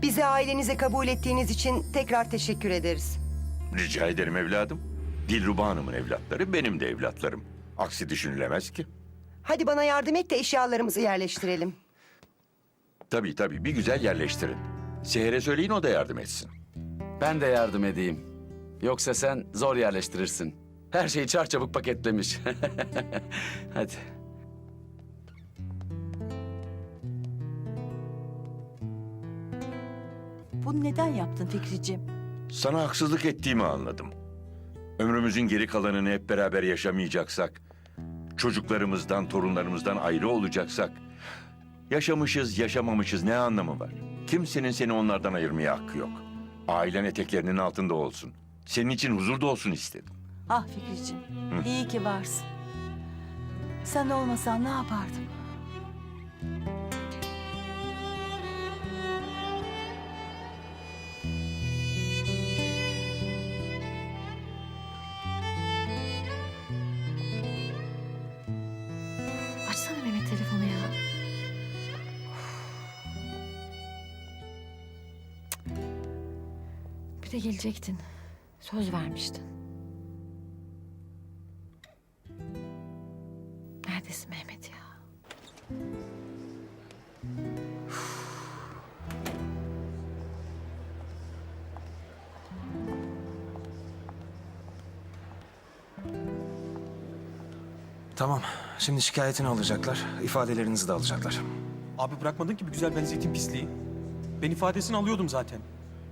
Bizi ailenize kabul ettiğiniz için tekrar teşekkür ederiz. Rica ederim evladım. Dilruba Hanım'ın evlatları benim de evlatlarım. Aksi düşünülemez ki. Hadi bana yardım et de eşyalarımızı yerleştirelim. Tabii tabii bir güzel yerleştirin. Seher'e söyleyin o da yardım etsin. Ben de yardım edeyim. Yoksa sen zor yerleştirirsin. Her şeyi çarçabuk paketlemiş. Hadi. Bunu neden yaptın Fikriciğim? Sana haksızlık ettiğimi anladım. Ömrümüzün geri kalanını hep beraber yaşamayacaksak, çocuklarımızdan, torunlarımızdan ayrı olacaksak, yaşamışız, yaşamamışız ne anlamı var? Kimsenin seni onlardan ayırmaya hakkı yok. Ailen eteklerinin altında olsun. Senin için huzur da olsun istedim. Ah Fikriciğim, iyi ki varsın. Sen olmasan ne yapardım? Bir de gelecektin. Söz vermiştin. Neredesin Mehmet ya? Tamam. Şimdi şikayetini alacaklar. ifadelerinizi de alacaklar. Abi bırakmadın ki bir güzel benzetin pisliği. Ben ifadesini alıyordum zaten.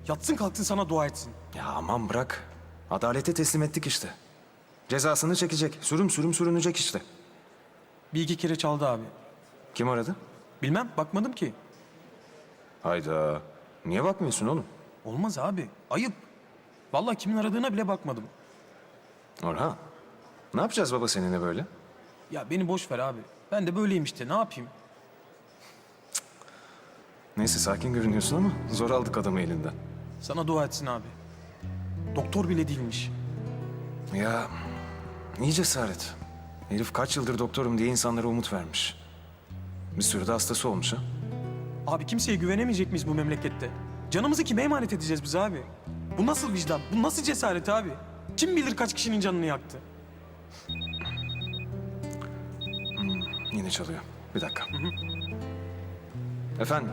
Yatsın kalksın sana dua etsin. Ya aman bırak. Adalete teslim ettik işte. Cezasını çekecek. Sürüm sürüm sürünecek işte. Bir iki kere çaldı abi. Kim aradı? Bilmem bakmadım ki. Hayda. Niye bakmıyorsun oğlum? Olmaz abi. Ayıp. Vallahi kimin aradığına bile bakmadım. Orhan. Ne yapacağız baba seninle böyle? Ya beni boş ver abi. Ben de böyleyim işte ne yapayım? Neyse sakin görünüyorsun ama zor aldık adamı elinden. Sana dua etsin abi. Doktor bile değilmiş. Ya iyi cesaret. Herif kaç yıldır doktorum diye insanlara umut vermiş. Bir sürü de hastası olmuş ha. Abi kimseye güvenemeyecek miyiz bu memlekette? Canımızı kime emanet edeceğiz biz abi? Bu nasıl vicdan? Bu nasıl cesaret abi? Kim bilir kaç kişinin canını yaktı? Yine çalıyor. Bir dakika. Efendim?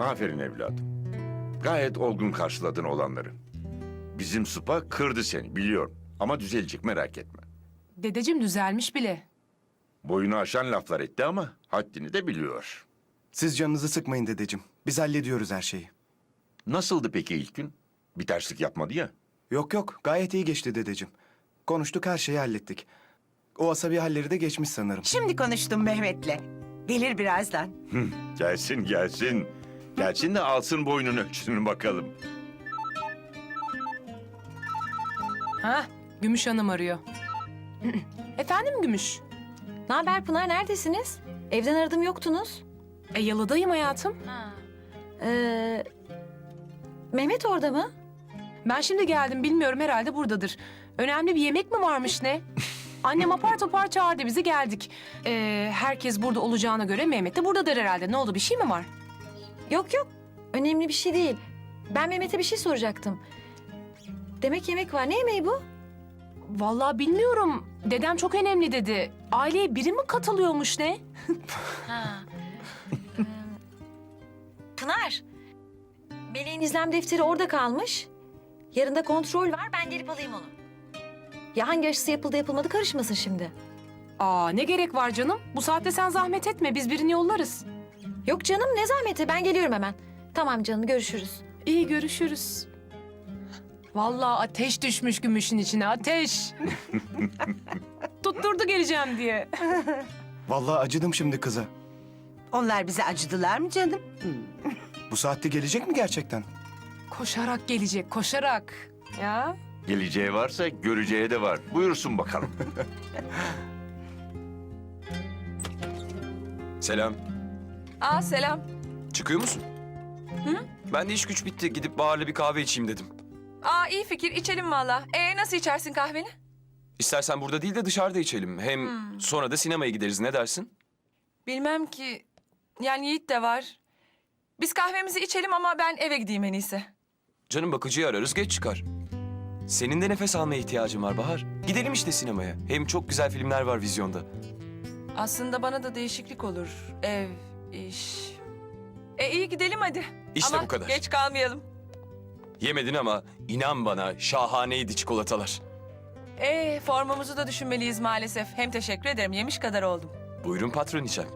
Aferin evladım. Gayet olgun karşıladın olanları. Bizim sıpa kırdı seni biliyorum. Ama düzelecek merak etme. Dedeciğim düzelmiş bile. Boyunu aşan laflar etti ama haddini de biliyor. Siz canınızı sıkmayın dedeciğim. Biz hallediyoruz her şeyi. Nasıldı peki ilk gün? Bir terslik yapmadı ya. Yok yok gayet iyi geçti dedeciğim. Konuştuk her şeyi hallettik. O asabi halleri de geçmiş sanırım. Şimdi konuştum Mehmet'le. Gelir birazdan. Gelsin gelsin. Gelsin de alsın boynun ölçüsünü bakalım. Ha, Gümüş Hanım arıyor. Efendim Gümüş? Ne haber Pınar neredesiniz? Evden aradım yoktunuz. E yalıdayım hayatım. Ee, Mehmet orada mı? Ben şimdi geldim bilmiyorum herhalde buradadır. Önemli bir yemek mi varmış ne? Annem apar topar çağırdı bizi geldik. Ee, herkes burada olacağına göre Mehmet de buradadır herhalde. Ne oldu bir şey mi var? Yok yok. Önemli bir şey değil. Ben Mehmet'e bir şey soracaktım. Demek yemek var. Ne yemeği bu? Vallahi bilmiyorum. Dedem çok önemli dedi. Aileye biri mi katılıyormuş ne? Pınar. Meleğin izlem defteri orada kalmış. Yarın da kontrol var. Ben gelip alayım onu. Ya hangi aşısı yapıldı yapılmadı karışmasın şimdi. Aa ne gerek var canım? Bu saatte sen zahmet etme biz birini yollarız. Yok canım ne zahmeti ben geliyorum hemen. Tamam canım görüşürüz. İyi görüşürüz. Vallahi ateş düşmüş gümüşün içine ateş. Tutturdu geleceğim diye. Vallahi acıdım şimdi kıza. Onlar bize acıdılar mı canım? Bu saatte gelecek mi gerçekten? Koşarak gelecek koşarak. Ya Geleceği varsa göreceği de var. Buyursun bakalım. Selam. Aa selam. Çıkıyor musun? Hı? Ben de iş güç bitti. Gidip Bahar'la bir kahve içeyim dedim. Aa iyi fikir içelim valla. Ee nasıl içersin kahveni? İstersen burada değil de dışarıda içelim. Hem sonra da sinemaya gideriz. Ne dersin? Bilmem ki. Yani Yiğit de var. Biz kahvemizi içelim ama ben eve gideyim en iyisi. Canım bakıcıyı ararız geç çıkar. Senin de nefes almaya ihtiyacın var Bahar. Gidelim işte sinemaya. Hem çok güzel filmler var vizyonda. Aslında bana da değişiklik olur. Ev, iş. E iyi gidelim hadi. İşte ama bu kadar. geç kalmayalım. Yemedin ama inan bana şahaneydi çikolatalar. E formumuzu da düşünmeliyiz maalesef. Hem teşekkür ederim. Yemiş kadar oldum. Buyurun patron içem.